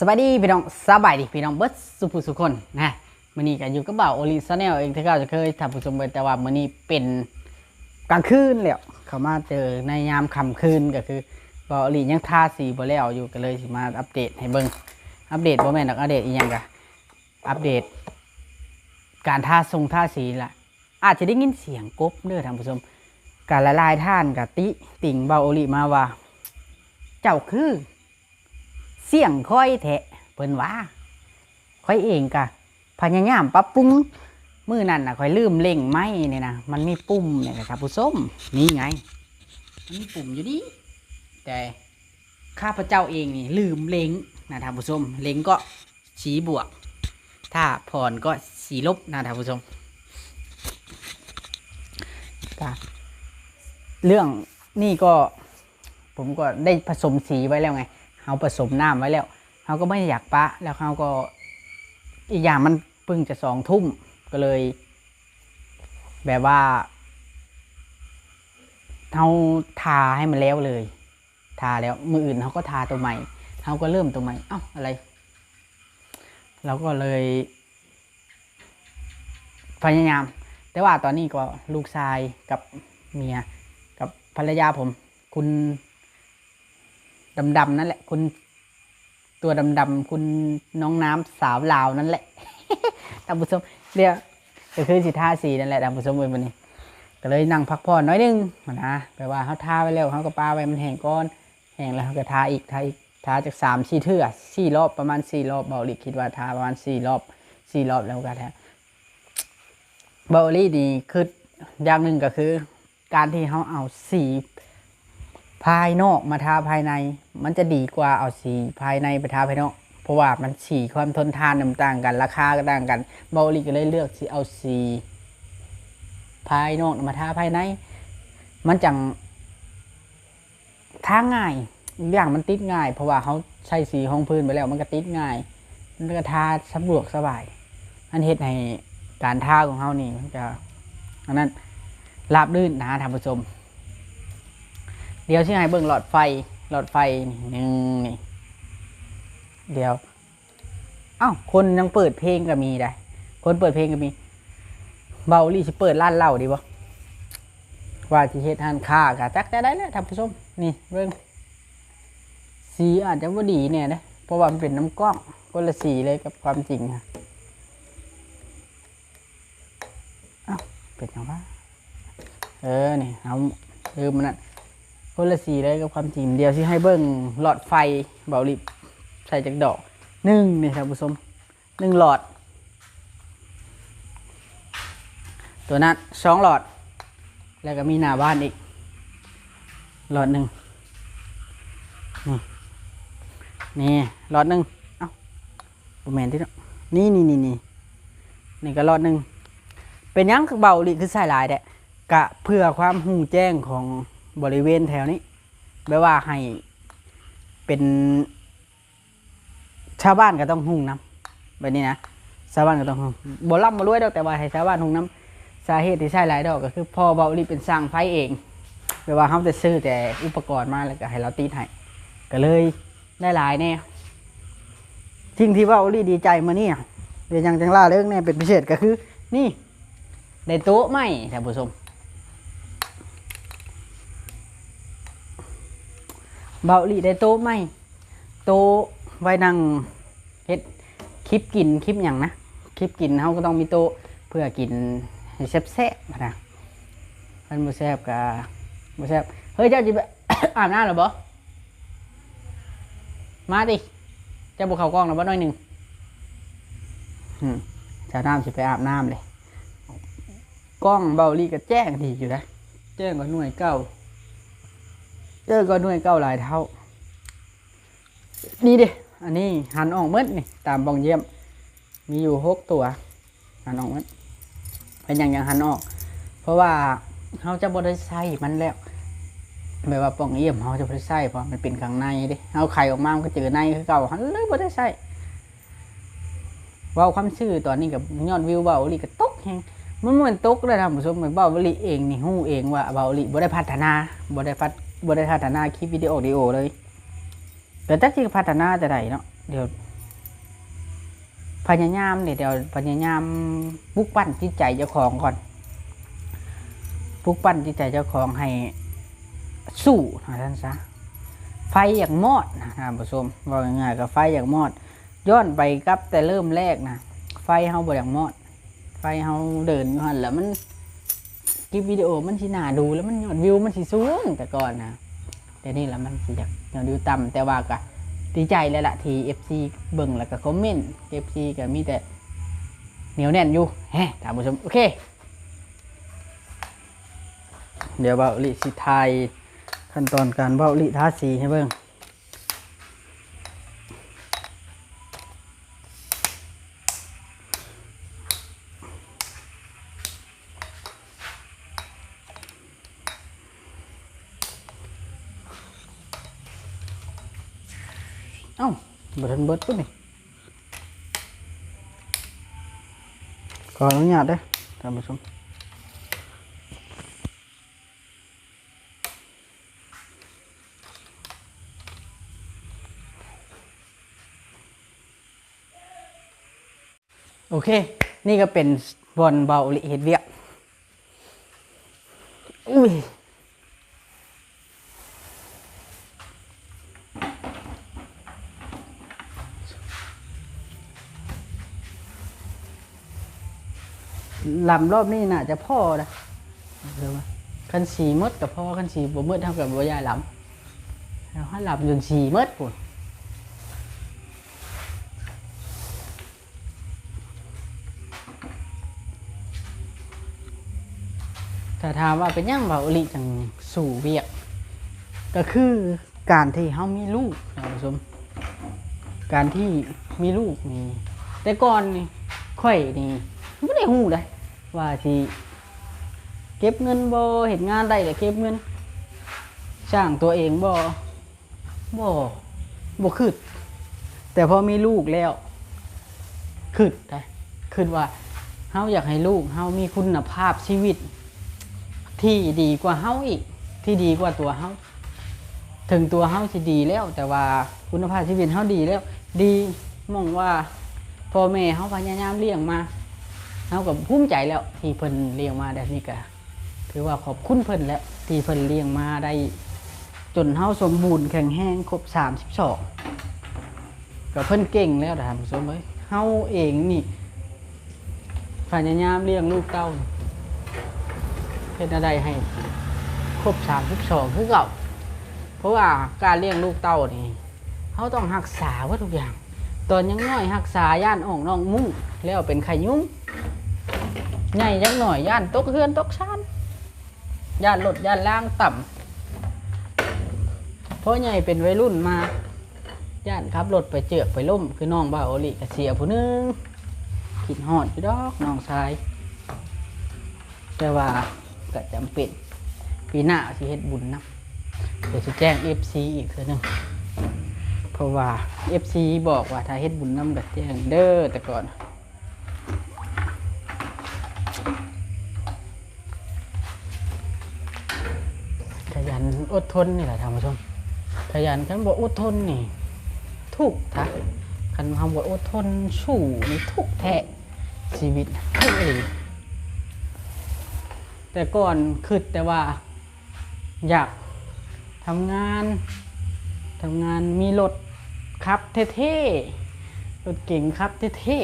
สวัสดีพี่น้องสบายดีพี่น้องเบิร์ดสุภุสุคนนะมื้อนี้ก็อยู่กับบ่าวโอลิซาแนลเองที่เขาจะเคยทำผู้ชมไปแต่ว่ามื้อนี้เป็นกลางคืนแล้วเขามาเจอในยามค่ำคืนก็คือบ่าวโอลิยังทาสีบ่แล้วอยู่ก็เลยสิมาอัปเดตให้เบิ่งอัปเดตบ่แม่นดอกอัปเดตอีหยังกะอัปเดต การทาทรงทาสีล่ะ อาจจะได้ยินเสียงกบเด้อท่านผู้ชมการละลายท่านกับติติ่งบ่าวโอลิมาว่า เจ้าคือ เสี่ยงค่อยแทะเพิ่นว่าค่อยเองกะพยายามปรับปรุงมือนั่นนะค่อยลืมเล่งไม้เนี่ยนะมันมีปุ่มเนี่ยนะครับผู้ชมนี่ไง มันมีปุ่มอยู่นี่แต่ข้าพเจ้าเองนี่ลืมเล็งนะท่านผู้ชมเล็งก็สีบวก ถ้าผ่อนก็สีลบนะท่านผู้ชมก็เรื่องนี่ก็ผมก็ได้ผสมสีไว้แล้วไง เขาผสมน้ำไว้แล้วเขาก็ไม่อยากปะ แล้วเขาก็อีกอย่างมันเพิ่งจะสองทุ่มก็เลย แบบว่าเขาทาให้มันแล้วเลย ทาแล้วมืออื่นเขาก็ทาตัวใหม่เขาก็เริ่มตัวใหม่เอ้าอะไรเราก็เลยพยายาม แต่ว่าตอนนี้ก็ลูกชายกับเมียกับภรรยาผม คุณ ดำๆนั่นแหละ คุณตัวดำๆคุณน้องน้ำสาวลาวนั่นแหละท่านผู้ชมเรียกก็คือสิท่าสีนั่นแหละท่านผู้ชมเว้ยวันนี้ก็เลยนั่งพักผ่อนน้อยนึงนะแปลว่าเขาทาไว้แล้วเขาก็ปาไว้มันแห้งก้อนแห้งแล้วเขาก็ทาอีกทาอีกทาจากสามสี่เทื่อสี่รอบประมาณสี่รอบเบาลีคิดว่าทาประมาณสี่รอบสี่รอบแล้วก็แท้เบาลีดีคืออย่างหนึ่งก็คือ การที่เขาเอาสี ภายนอกมาทาภายใน มันจะดีกว่าเอาสีภายในไปทาภายนอก เพราะว่ามันสีความทนทานต่างกัน ราคาก็ต่างกันเบาลีก็เลยเลือกสีเอาสีภายนอกมาทาภายใน มันจังทาง่ายอีกอย่างมันติดง่าย เพราะว่าเขาใช้สีห้องพื้นไปแล้ว มันก็ติดง่ายมันก็ทาสะดวกสบายอันเฮ็ดให้การทาของเขานี่มันจะอันนั้นราบรื่นนะท่านผู้ชม เดี๋ยวที่ให้เบิ่งหลอดไฟหลอดไฟนี่หนึ่งนี่เดี๋ยวอ้าคนยังเปิดเพลงก็มีได้ คนเปิดเพลงก็มี เบาลี่สิเปิดร้านเหล้าดีบ่ว่าที่เฮ็ดทานค้ากะจักได้ได้แล้วท่านผู้ชมนี่เบิ่งสีอาจจะบ่ดีเนี่ยนะเพราะว่ามันเป็นน้ำกล้องคนละสีเลยกับความจริงค่ะเอ้าเป็นยังวะเออนี่เอาลืมมันนั่น คนละสีเลยกับความจริงเดียวที่ให้เบิ้งหลอดไฟเบาลิบใส่จากดอกหนึ่งนี่ครับผู้ชมหนึ่งหลอด ตัวนั้นสองหลอด แล้วก็มีหน้าบ้านอีก หลอดหนึ่งนี่นี่หลอดหนึ่งเอ้าประแมนที่นี่นี่นี่นี่นี่ก็หลอดหนึ่งเป็นยังคือเบาลิคือใส่หลายแดะกะเพื่อความหูแจ้งของ บริเวณแถวนี้แบบว่าให้เป็นชาวบ้านก็ต้องหุ่งน้ำแบบนี้นะชาวบ้านก็ต้องหุ่งบ่ร่ำบ่รวยดอกแต่ว่าให้ชาวบ้านหุ่งน้ำสาเหตุที่ใช้หลายดอกก็คือพ่อเบาลีเป็นสร้างไฟเองแบบว่าเขาจะซื้อแต่อุปกรณ์มาแล้วก็ให้เราติดให้ก็เลยได้หลายแน่ทิ้งที่เบาลีดีใจมาเนี่ยเดี๋ยวยังจังล่าเรื่องแน่เป็นพิเศษก็คือ นี่ได้โต๊ะใหม่ท่านผู้ชม เบาหลีได้โต๊ะไหมโต๊ะไว้นั่งเฮ็ดคลิปกินคลิปอย่างนะคลิปกินเขาก็ต้องมีโต๊ะเพื่อกินให้แซ่บๆนะมันบ่แซ่บกะบ่แซ่บเฮ้ยเจ้าจิไปอาบน้ำหรอบ่มาดิเจ้าบุกเขากล้องหรอบ่น้อยหนึ่งอืมเจ้าน้ำสิไปอาบน้ำเลยกล้องเบาลีก็แจ้งดีอยู่นะแจ้งกว่าหน่วยเก้า เจอก็หน่วยเก้าหลายเท่า นี่ดิอันนี้หันออกหมืดนี่ตามบองเยี่ยม มีอยู่หกตัว หันออกหมืดเป็นอย่างอย่างหันออก เพราะว่าเขาจะบริใส่มันแล้วแบบว่าปองเยี่ยมเขาจะบริใส่เพราะมันเป็นข้างในดิเอาไข่ออกมามก็เจอในคือเก่าหันเลยบริใส่เว่าความชื่อตอนนี้กับยอดวิวเบาลีก็ตกแฮงมันเหมือนตกเลยท่านผู้ชมเหมือนเบาลีเองนี่หู้เองว่าเบาลีบ่ได้พัฒนาบ่ได้พัฒ บริพัฒนาคลิปวิดีโอดีโอเลยแต่ถ้าจริงพัฒนาจะได้เนาะเดี๋ยวพยายามเนี่ยเดี๋ยวพยายามปลุกปั้นจิตใจเจ้าของก่อนปลุกปั้นจิตใจเจ้าของให้สู้นะท่านซะไฟอย่างมอดนะท่านผู้ชมว่าง่ายๆกับไฟอย่างมอด ย้อนไปกับแต่เริ่มแรกนะไฟเฮาบ่อย่างมอด ไฟเฮาเดินอยู่หันแล้วมัน คลิปวิดีโอมันสิน่าดูแล้วมันยอดวิวมันสิสูงแต่ก่อนนะแต่นี่แล้วมันสิอยากยอดวิวต่ำแต่ว่าก็ดีใจแล้วล่ะที่ FC เบิ่งแล้วก็คอมเมนต์ FC ก็มีแต่เหนียวแน่นอยู่แฮะท่านผู้ชมโอเค เดี๋ยวเบาลิสิไทยขั้นตอนการเบาลิทาสีให้เบิ่ง เอ้าบทันเบิดปุ๊บนี่ขออนุญาตเด้อท่านผู้ชมโอเค นี่ก็เป็นบอลเบาลิเฮดเวียอุ้ย ลำรอบนี้น่าจะพ่อนะเดี๋ยวว่าคันสีมดกับพ่อคันสีบ่มดเท่ากับบ่ยายลำแล้วถ้าลำจนสีมดปุ่นถ้าถามว่าเป็นยังเบาอลิจังสู่เวียก ก็คือการที่เฮามีลูกนผู้ชมการที่มีลูกนี่แต่ก่อนนี่ค่อยนี่ไม่ได้หูได้ ว่าสิเก็บเงินบ่เห็นงานได้แต่เก็บเงินจ้างตัวเองบ่บ่บ่คืดแต่พอมีลูกแล้วคืดได้คืดว่าเฮาอยากให้ลูกเฮามีคุณภาพชีวิต ที่ดีกว่าเฮาอีก ที่ดีกว่าตัวเฮาถึงตัวเฮาสิดีแล้ว แต่ว่าคุณภาพชีวิตเฮาดีแล้ว ดีมองว่าพ่อแม่เฮาพยายามเลี้ยงมา เขากับภูมิใจแล้วที่เพิ่นเลี้ยงมาได้นี่ก็ถือว่าขอบคุณเพิ่นแล้วที่เพิ่นเลี้ยงมาได้ จนเฮาสมบูรณ์แข็งแรงครบ32ก็เพิ่นเก่งแล้วท่านผู้ชมเอ้ยเฮาเองนี่พยายามเลี้ยงลูกเต้าเฮ็ดอะไรให้ ครบ32คือเก่าเพราะว่าการเลี้ยงลูกเต้านี่เฮาต้องรักษาว่าทุกอย่าง ตอนยังน้อยรักษาย่านอ่องน้องมุ้งแล้วเป็นไข่ยุ้งใหญ่จังหน่อยย่านตกเฮือนตกชานย่านรถย่านล่างต่ำเพราะใหญ่เป็นวัยรุ่นมาย่านขับรถไปเจือกไปล่มคือน้องบ่าวโอลิกเสียผู้หนึงขิดหอดพี่ดอกน้องชาย แต่ว่าก็จำเป็นปีหน้าสิเฮ็ดบุญนะเดี๋ยวจะแจ้ง FC อีกเทื่อหนึง เพราะว่า FC บอกว่าถ้าเฮ็ดบุญน้ำก็แจ้งเด้อแต่ก่อน ขยันอดทนนี่แหละท่านผู้ชม ขยันคันบอกอดทนนี่ ทุกข์ทะคันคำว่าอดทนสู้นี่ทุกข์แท้ชีวิตทุกข์เองแต่ก่อนคิดแต่ว่า อยากทำงานทำงานมีรถ ขับเท่ๆรถเก่งขับเท่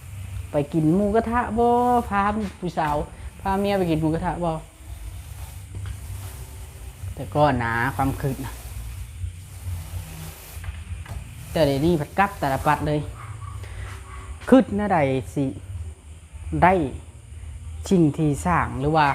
ๆไปกินหมูกระทะบ่พาผู้สาวพาเมียไปกินหมูกระทะบ่แต่ก็หนาความคืดนะแต่เดี๋ยวนี้ผัดกลับแต่ละปัดเลยคืดน้าใดสิได้ชิงที่สร้างหรือว่า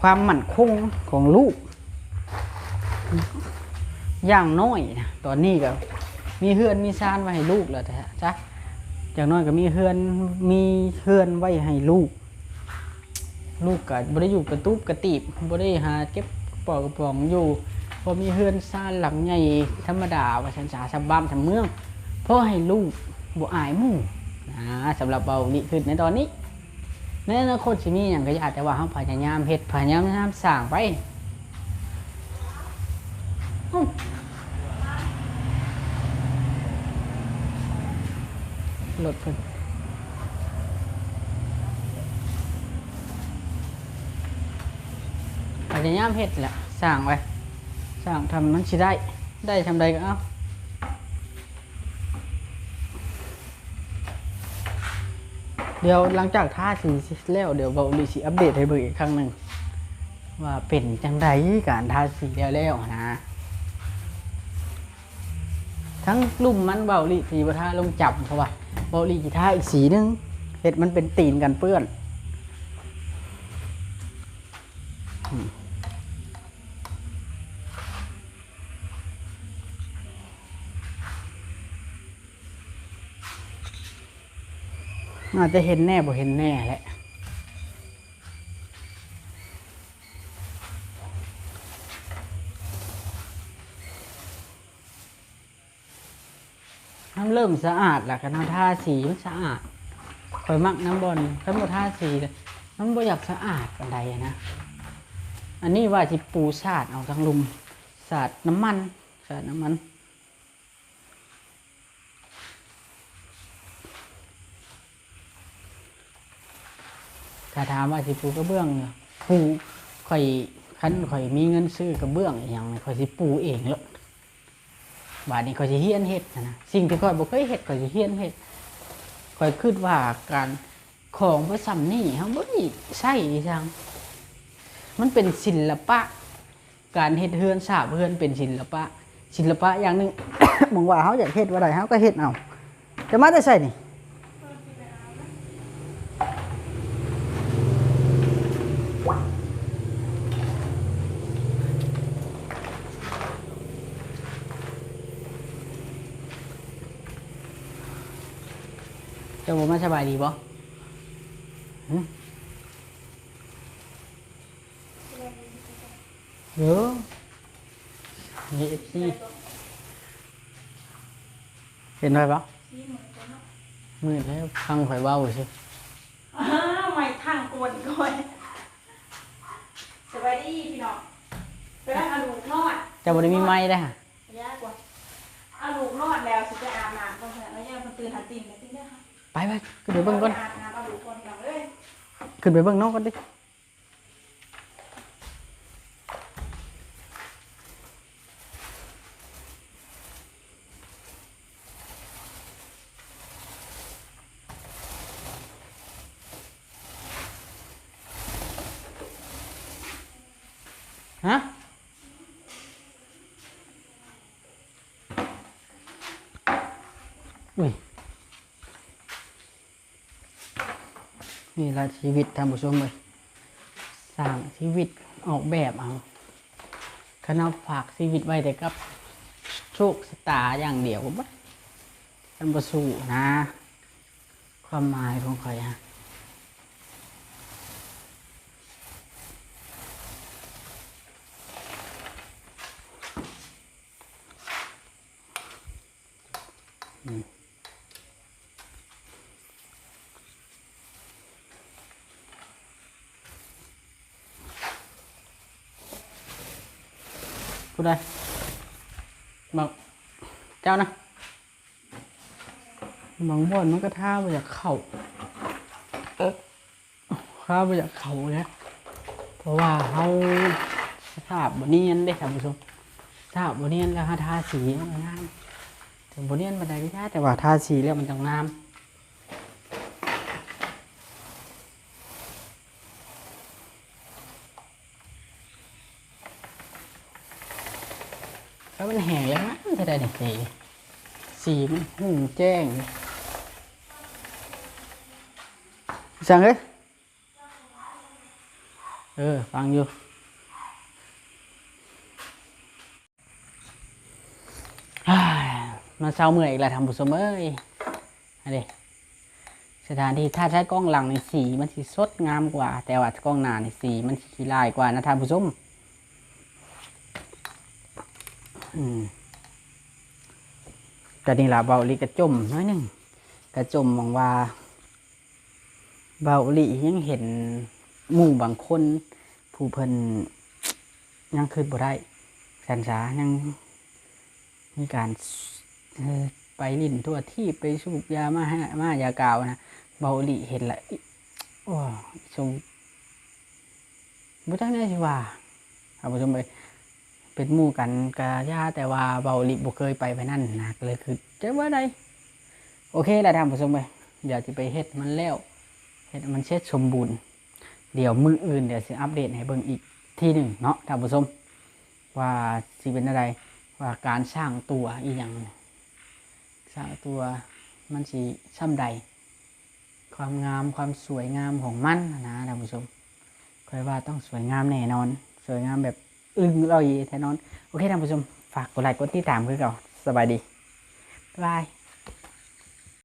ความมั่นคงของลูกอย่างน้อยนะตอนนี้ก็ มีเฮือนมีซานไว้ให้ลูกแล้วแต่จ้ะอย่างน้อยก็มีเฮือนมีเฮือนไว้ให้ลูก ลูกก็บ่ได้อยู่กระตุบกระตีบบ่ได้หาเก็บปอกกระป๋องอยู่พอมีเฮือนซ่านหลังใหญ่ธรรมดาว่าชันสาชาวบ้านชาวเมืองเพราะให้ลูกบ่อายมู่นะสำหรับเบานี่คือในตอนนี้ในอนาคตสิมีอย่างก็อยากแต่ว่าเฮาพยายามเฮ็ดพยายามสร้างไปเอ้า รถเพิ่นพยายามเฮ็ดแหละสร้างไว้สร้างทำมันสิได้ ได้ทำใดก็เอาเดี๋ยวหลังจากท่าสีแล้วเดี๋ยวเบาดีสิอัปเดตให้เบิ่งอีกครั้งหนึ่งว่าเป็นจังไดการทาสีแล้วแล้วนะทั้งลุ่มมันเบาลีสีบท่าลงจับเพราว่า เบาหลีกีท่าอีกสีหนึงเห็ดมันเป็นตีนกันเปื้อนอืมอาจจะเห็นแน่บ่เห็นแน่แหละ เริ่มสะอาดแล้วกันน้ำท่าสีมันสะอาดคอยมักน้ำบอลขันบ่ท่าสีเลยมันบ่อยากสะอาดปานใดนะ อันนี้ว่าสิปูสาดเอาทั้งลุมสาดน้ำมันสาดน้ำมันถ้าถามว่าสิปูกระเบื้องปูข่อยคันข่อยมีเงินซื้อกระเบื้องอย่างเนี่ยข่อยสิปูเองเลย บาดนี้ข่อยสิเฮียนเฮ็ดนะสิ่งที่ข่อยบ่เคยเฮ็ดข่อยสิเฮียนเฮ็ดข่อยคิดว่าการของพระสัมนี่เฮาบ่มีใช้อีจังมันเป็นศิลปะ การเฮ็ดเฮือนสาบเฮือนเป็นศิลปะ ศิลปะอย่างหนึงมองว่าเฮาอยากเฮ็ดว่าใดเฮาก็เฮ็ดเอาจะมาจะใส่นี่ จ้าบ่มาสบายดีบ่หึเดี๋ยวนี่เอฟซีเห็นไหมปะมืดแล้วฟังข่อยเว้าสิอ้าวไม่ทางกวนก่อนสบายดีพี่น้องไปได้เอาลูกนอดเจ้าบ่ได้มีไม้ได้อฮะยากกว่าเอาลูกนอดแล้วสิไปอาบน้ำก่อนเถอะแล้วยังมันตื่นหาตีนเลยตื่นได้ค่ะ ไปไปขึ้นไปเบิ่งก่อนอาบน้ำเอาลูกก่อนพี่น้องเอ้ยขึ้นไปเบิ่งน้องก่อนดิฮะ อุ้ย นี่ละชีวิตท่านผู้ชมเลยสร้างชีวิตออกแบบเอาคณะฝากชีวิตไว้แต่กับโชคสตาอย่างเดียวบ่ท่านประสูนะ ความหมายของใครฮะ ผู้บอกเจ้านะบางบอนมันก็ท่าไปจากเข่าเออท่าไปจากเข่าเนี่ยเพราะว่าเขาสภาพบเนียนได้ท่านผู้ชมสภาพบนียนแล้วหาทาสีมันงามถึงบเนียนบันไดไม่ใช่แต่ว่าทาสีแล้วมันจะงาม มันแห้งแล้วนะมันจะได้เนี่ยสีสีมันหุ่งแจ้งสั่งเลยเออ ฟังอยู่อ้ายมาเช้าเมื่อยอีกแล้วทำบุษมเอ้ยอันนี้สถานที่ถ้าใช้กล้องหลังในสีมันสีสดงามกว่า แต่ว่ากล้องหน้าในสีมันสีขี้ลายกว่านะท่านผู้ชม อืมก็นี่ล่ะเบาลีกระจมน้อยหนึ่งกระจมมองว่า เบาลียังเห็นหมู่บางคน ผู้เพิ่นยังคืนบ่ได้แสนสายังมีการไปลิ่นทั่วที่ไปสูบยามาให้มายากาวนะเบาลีเห็นละอิโอ้ชงบุจักได้สิว่าครับผู้ชมไป เป็นหมู่กันกะยาแต่ว่าเบาหลีบ่เคยไปไปนั่นนะก็เลยคือจะว่าใดโอเคแล้วท่านผู้ชมไปเดี๋ยวจะไปเฮ็ดมันแล้วเฮ็ดมันเช็ดสมบูรณ์ เดี๋ยวมืออื่นเดี๋ยวสิอัปเดตให้เบิ่งอีกทีหนึ่งเนาะท่านผู้ชมว่าสิเป็นอะไรว่าการสร้างตัวอีหยังสร้างตัวมันสีช่ำใด ความงามความสวยงามของมันนะท่านผู้ชมคอยว่าต้องสวยงามแน่นอน สวยงามแบบ อึ้งเราอีแท้นอน โอเคท่านผู้ชม ฝากกดไลค์กดติดตามคือเก่าสบายดี บ๊ายบาย